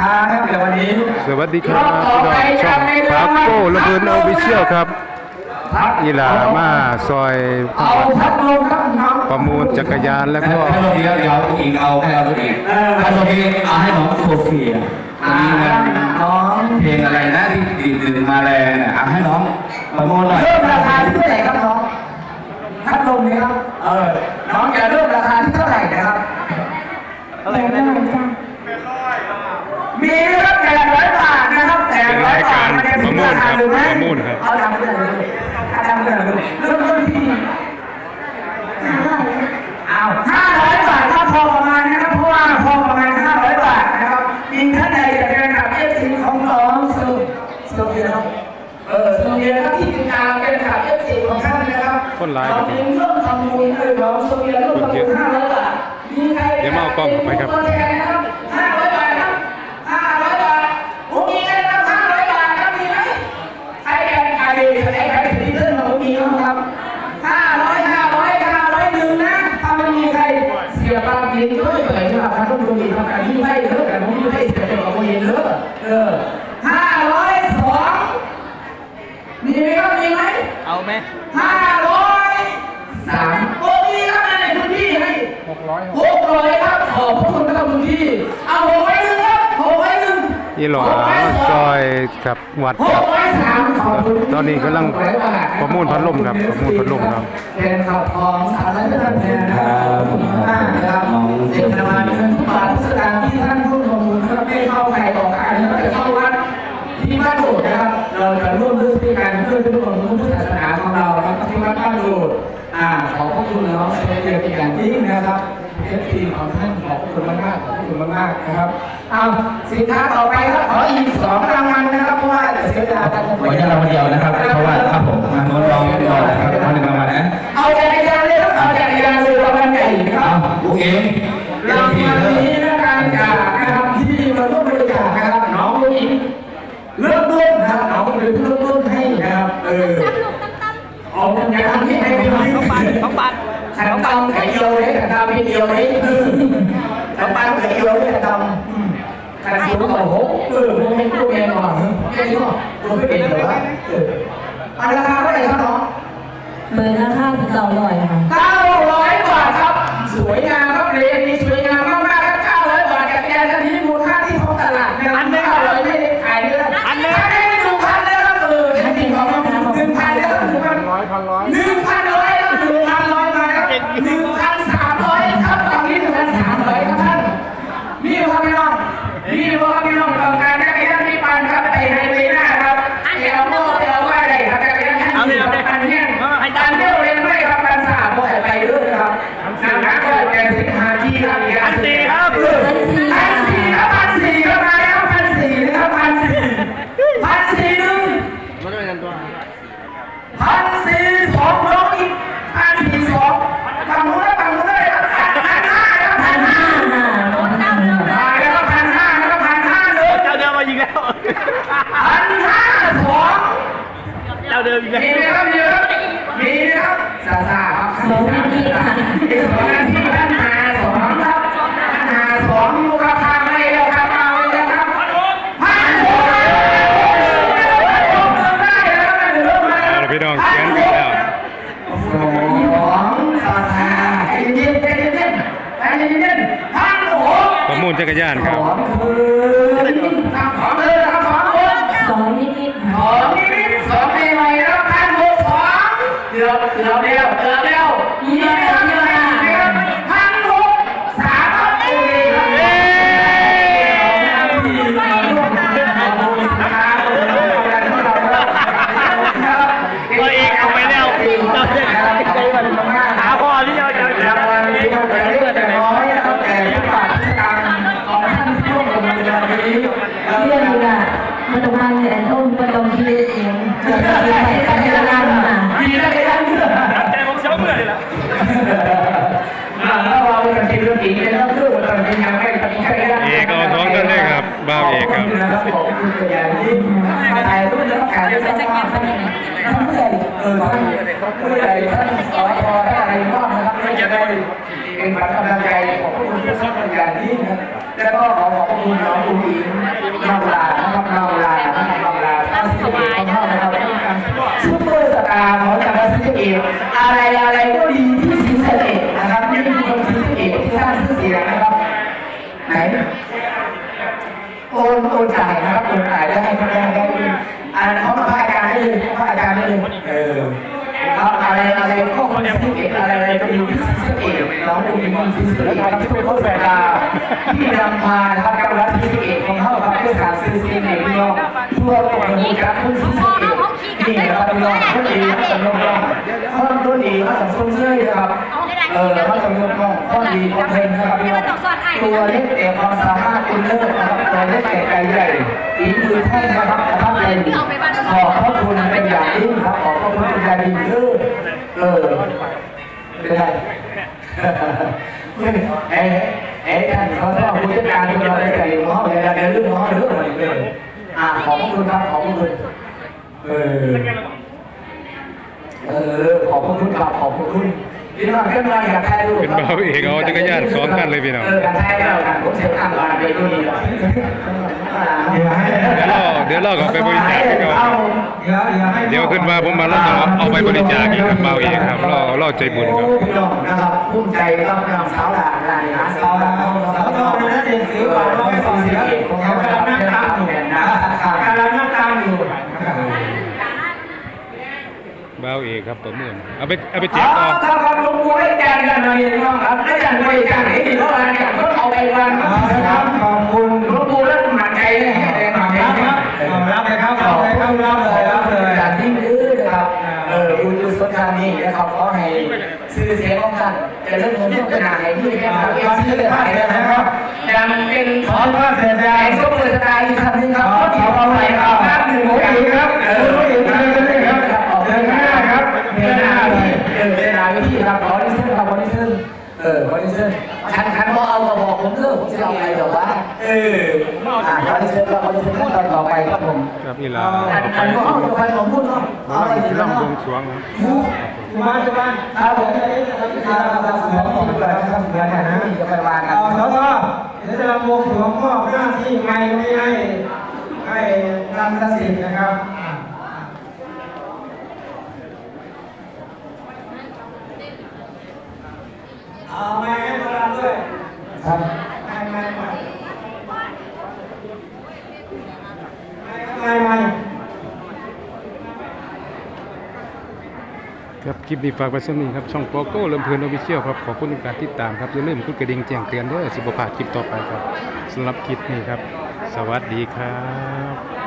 ช้านะครับในวันนี้สวัสดีครับพี่น้องช่องปาโก้ระเบิดออฟฟิเชียลครับอีหลามาซอยเอาพัดลมครับน้องประมูลจักรยานแล้วก็ให้เราเดียวเดี๋ยวอีกเอาให้เราอีกให้เราเองเอาให้น้องโซเฟียวันนี้มันน้องเพลงอะไรนะที่ดีดื่นมาแรงเนี่ยเอาให้น้องประมูลหน่อยเริ่มราคาที่เท่าไหร่ครับน้องพัดลมนี้ครับเออน้องจะเริ่มราคาที่เท่าไหร่นะครับ แปดร้อยจ้ะ มีนะครับแปดร้อยบาทนะครับแปดร้อยบาทมันจะถึงราคาหรือไม่ประมูลครับ เอาทำไปเลยเอาทำไปเลยเริ่มต้นที่ห้าร้อยจ้ะเอาห้าร้อยบาทถ้าพอประมาณนะครับเพราะว่าพอ ออห้าร้อยสองมีไหมครับมีไหมเอาไหมห้าร้อยสามโอ้มีครับในพื้นที่ให้หกร้อยหกร้อยครับขอบพระคุณครับคุณพี่ เอาหกร้อยหนึ่งครับหกร้อยหนึ่งอีหลาซอยกับวัดหครักบร้อยสามขอบคุณตอนนี้กำลังประมูลพัดลมครับประมูลพัดลมครับเป็นข่าวของสารและท่านแทนนะครับขอบคุณมากนะครับเด็กประมาณเงินทุกบาททุกสตางค์ที่ท่านร่วมลงทุน วยกันเพื่อเป็นของพุทธศาสนาของเราครับที่วัดบ้านโดดอ่าขอบพระคุณน้องเสียเกียรติอย่างยิ่งนะครับเอฟซีของท่านขอบพระคุณมากๆขอบพระคุณมากๆนะครับเอาสินค้าต่อไปครับขออีกสองรางวัลนะครับเพราะว่าเดี๋ยวเสียเวลาการขอแค่เราคนเดียวนะครับเพราะว่าครับผมมาน้องร้องรอนะครับมาหนึ่งรางวัลนะเอาจักรยานเลยครับเอาจักรยานเลยรางวัลใหญ่นะคเอารับลูกเองเล่รานงทีวัลเลยนี้ ขันตำไก่เดียวเลยขันตำไม่เดียวเลยขันตำไก่เดียวเลยขันตำขันสูงกว่าหกเออมันเมนตัวเองหน่อยแค่นี้ก็ตัวไม่เป็นเหรอเอออันราคาเท่าไหร่ครับน้องเบอร์ละห้าสิบเก้าร้อยค่ะเก้าร้อยบาทครับ สวยงามครับเรนนี้สวยงาม เจ้าเดิมมายิงแล้วพันห้าสองเจ้าเดิมอีกแล้วมีไหมครับมีไหมครับมีนะครับซาซาครับสองนาทีครับสองนาทีท่านหาสองครับท่านหาสองอยู่ครับทางไม่แล้วครับเอาเลยครับพันหกพันหกได้แล้วนะเดี๋ยวมาเอาละพี่น้องเขียนกันแล้วสองซาซาใจเย็นใจเย็นใจเย็นพันหกประมูลจักรยานคสรับ เกือบเกือบเดียวเกือบเดียวยี่สิบเดียวนะครับพันหกสามครับโอเคครับหาพ่อที่จะจะจะนี้ก็เป็นเรื่องแต่น้อยนะครับแต่ผู้บาดที่ตามของท่านที่ร่วมกับมันในวันนี้เรียนองมันต้องมาเรียต้นมันต้องคิดเอง นะครับผบอกอย่างนี้ใครต้องจะประกาศจะต้องมาท่านผู้ใหญ่เออท่านผู้ใหญ่ท่านสอทอท่านอะไรบ้างนะครับท่าจะได้เป็นกำลังใจของผู้ที่สนใจอย่างนี้แล้วก็ขอขอบคุณน้องอุ้งอิงน้องลานะครับน้องลานะครับน้องลาท่านสิบเอกของเรานะครับซุปเปอร์สตาร์ของจังหวัดสิเอกอะไร อะไรอะไรก็ดีที่ศรีสะเกตน้องดูดีที่ศรีสะเกตที่เป็นคนแปลกาที่นำพานะครับกับรัฐศรีสะเกตของเข้าครับเพื่อสารซื้อเสียงในพี่น้องทั่วโลกในการคนศรีสะเกตนี่นะครับพี่น้องคนดีนะครับน้องๆคนรุ่นดีมาจากซุ้มเสื้อนะครับเออมาจากรุ่นน้องคนดีคนเพลงนะครับพี่น้องตัวเล็กแต่ความสามารถคุณเลิศนะครับตัวเล็กแต่ใจใหญ่ฝีมือแท่งนะครับนะครับเป็นขอบพระคุณเป็นอย่างยิ่งครับขอบพระคุณเป็นอย่างยิ่งเออเออ เป็นไรเอ้เอ้ท่านเขาต้องผู้จัดการของเราในใจของเขาอย่าเดินเรื่องของเขาเรื่องอะไรเลยอ่าขอบคุณครับขอบคุณเออเออขอบคุณครับขอบคุณ พี่น้องขึ้นมาอยากถ่ายรูปเป็นเบาเอกเอาจักรยานสองคันเลยพี่น้องเออการถ่ายเราการผมเสียตังค์มาไปดูดีเดี๋ยวรอเดี๋ยวรอก็ไปบริจาคให้เขาเดี๋ยวขึ้นมาผมมาแล้วเอาไปบริจาคอีกครับเบาเอกครับเรอรอใจบุญครับพี่น้องนะครับภูมิใจครับพี่น้องสาวหลานหลานสาวหลานสาวหลานนะเด็กสิวหวานน้อยสองสิบเอ็ดของเขากำลังนั่งตามอยู่นะกำลังนั่งตามอยู่ เบาเอกครับประเมินเอาไปเอาไปอ๋แจกต่ออถ้าความลงมือได้แจกกันนะพี่น้องครับได้จังไปจังให้ดีเท่าไหร่กันก็เอาไปวันนะครับขอบคุณลงมือแล้วหนักใจเลยหนักใจครับรับเลยครับรับเลยครับรับเลยรับเลยอย่างที่มือนะครับเออคุณดูสดการนี้นะครับขอให้ซื้อเสียงของท่านจะเริ่มเงินทุกขนาดไหนที่แค่ทำเองซื้อเลยนะครับยังเป็นขอพระเสด็จส้มเลยสกายอีกครั้งนึงครับขอขอไปครับ อันอันก็เอาไปของพูดเนาะเอาอะไรดีล่ำเนาะบวงสรวงครับบ้านจะบ้านครับผมครับครับสือของเสือครับเสือนนะจะไปวางกันเอาสเดี๋ยวจะรำวงสรวงมอบหน้าที่ไม่ไม่ให้ให้นำทศิษย์นะครับเอาไม้ให้เราด้วย ครับ ไม้ไม้ไม้ไม้ไม้ ครับคลิปนี้ฝากไว้สักนี้ครับช่องโปโก้ลำเพลินออฟฟิเชียลครับขอบคุณการติดตามครับอย่าลืมกดกระดิ่งแจ้งเตือนด้วยสิบพาดคลิปต่อไปครับสำหรับคลิปนี้ครับ สวัสดีครับ